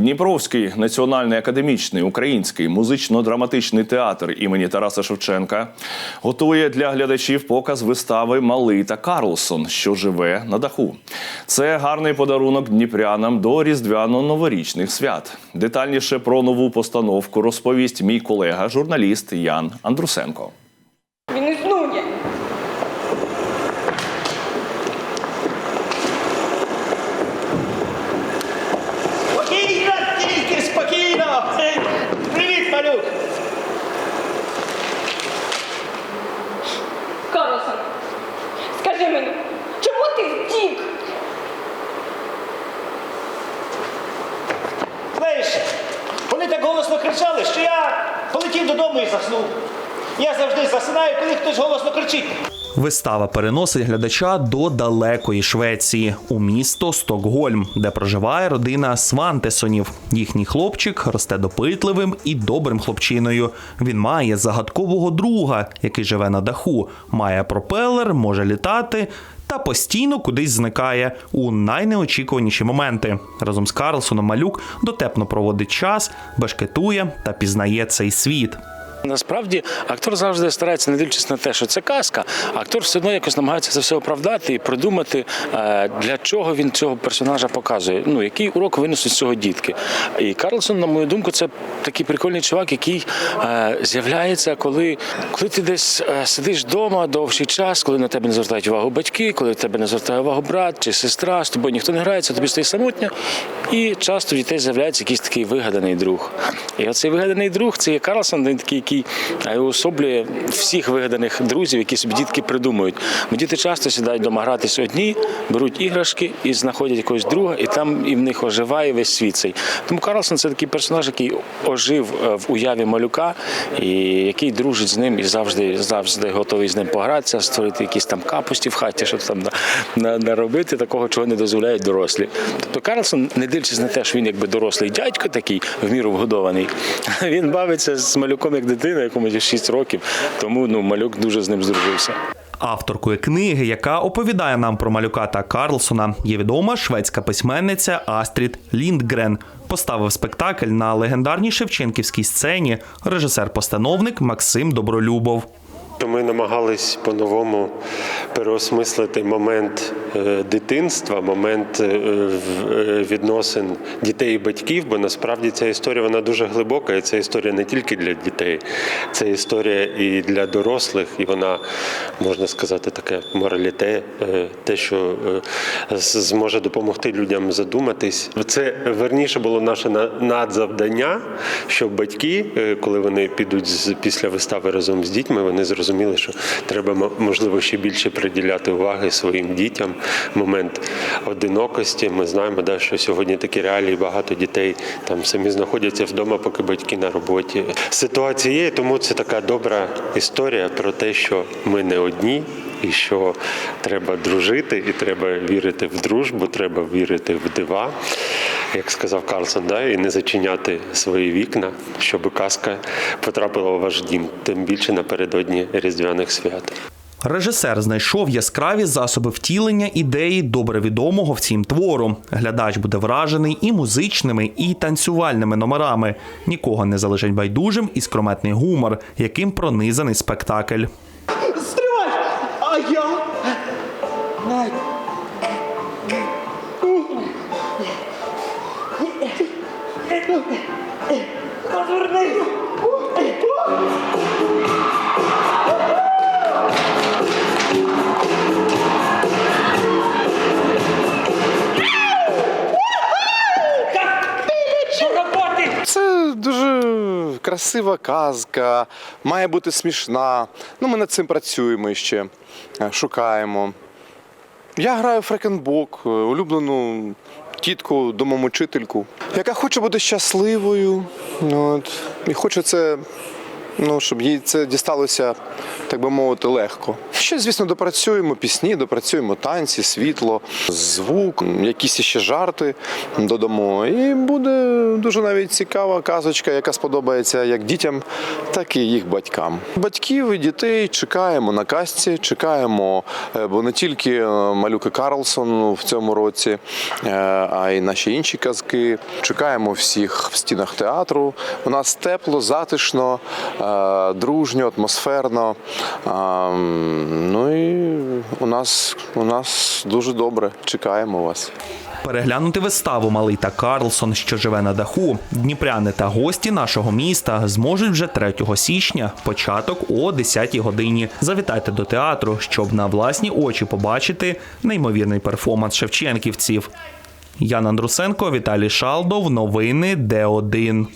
Дніпровський національний академічний український музично-драматичний театр імені Тараса Шевченка готує для глядачів показ вистави Малий та Карлсон, що живе на даху. Це гарний подарунок дніпрянам до різдвяно-новорічних свят. Детальніше про нову постановку розповість мій колега, журналіст Ян Андрусенко. Він існує. Спокійно, тільки спокійно. Е, Привіт, малюк. Карлсон, скажи мені, чому ти втік? Знаєш, вони так голосно кричали, що я полетів додому і заснув. Я завжди засинаю, коли хтось голосно кричить. Вистава переносить глядача до далекої Швеції у місто Стокгольм, де проживає родина Свантесонів. Їхній хлопчик росте допитливим і добрим хлопчиною. Він має загадкового друга, який живе на даху, має пропелер, може літати. Та постійно кудись зникає у найнеочікуваніші моменти. Разом з Карлсоном Малюк дотепно проводить час, бешкетує та пізнає цей світ. Насправді актор завжди старається, не дивлячись на те, що це казка, актор все одно якось намагається це все оправдати і придумати, е, для чого він цього персонажа показує. Ну, який урок винесуть з цього дітки. І Карлсон, на мою думку, це такий прикольний чувак, який е, з'являється, коли, коли ти десь е, сидиш вдома довший час, коли на тебе не звертають увагу батьки, коли в тебе не звертає увагу брат чи сестра, з тобою ніхто не грається, тобі стає самотньо. І часто в дітей з'являється якийсь такий вигаданий друг. І оцей вигаданий друг це є Карлсон, він такий, який е, уособлює всіх вигаданих друзів, які собі дітки придумують. Бо діти часто сідають вдома гратись одні, беруть іграшки і знаходять якогось друга, і там і в них оживає весь світ цей. Тому Карлсон це такий персонаж, який ожив е, в уяві малюка, і який дружить з ним і завжди, завжди готовий з ним погратися, створити якісь там капусті в хаті, щоб там на, на, наробити такого, чого не дозволяють дорослі. Тобто Карлсон, не дивлячись на те, що він якби дорослий дядько такий, в міру вгодований, він бавиться з малюком як дитина, якому є 6 років. Тому ну, малюк дуже з ним здружився. Авторкою книги, яка оповідає нам про малюка та Карлсона, є відома шведська письменниця Астрід Ліндгрен. Поставив спектакль на легендарній Шевченківській сцені режисер-постановник Максим Добролюбов. Ми намагались по-новому переосмислити момент е, дитинства, момент е, е, відносин дітей і батьків, бо насправді ця історія вона дуже глибока, і це історія не тільки для дітей, це історія і для дорослих, і вона можна сказати таке мораліте, те, що зможе допомогти людям задуматись. Це верніше було наше на- надзавдання, щоб батьки, коли вони підуть після вистави разом з дітьми, вони зрозуміли, що треба можливо ще більше приділяти уваги своїм дітям. Момент одинокості. Ми знаємо, да, що сьогодні такі реалії багато дітей там самі знаходяться вдома, поки батьки на роботі. Ситуація є, тому це така добра історія про те, що ми не одні. І що треба дружити, і треба вірити в дружбу, треба вірити в дива, як сказав Карлсон, да, і не зачиняти свої вікна, щоб казка потрапила у ваш дім, тим більше напередодні різдвяних свят. Режисер знайшов яскраві засоби втілення ідеї добре відомого втім твору. Глядач буде вражений і музичними, і танцювальними номерами. Нікого не залишить байдужим і скрометний гумор, яким пронизаний спектакль. Стривай! А я? Надь. Красива казка, має бути смішна. Ну, ми над цим працюємо ще, е, шукаємо. Я граю Фрекенбок, е, улюблену тітку, домомучительку, яка хоче бути щасливою. От, і хоче це, ну, щоб їй це дісталося так би мовити, легко. Ще, звісно, допрацюємо пісні, допрацюємо танці, світло, звук, якісь ще жарти додамо. І буде дуже навіть цікава казочка, яка сподобається як дітям, так і їх батькам. Батьків і дітей чекаємо на казці, чекаємо, е, бо не тільки е, малюки Карлсон в цьому році, е, а й наші інші казки. Чекаємо всіх в стінах театру. У нас тепло, затишно, дружньо, атмосферно. А, Ну і у нас, у нас дуже добре. Чекаємо вас. Переглянути виставу Малий та Карлсон, що живе на даху. Дніпряни та гості нашого міста зможуть вже 3 січня, початок о 10 годині. Завітайте до театру, щоб на власні очі побачити неймовірний перформанс шевченківців. Ян Андрусенко, Віталій Шалдов. Новини Д1.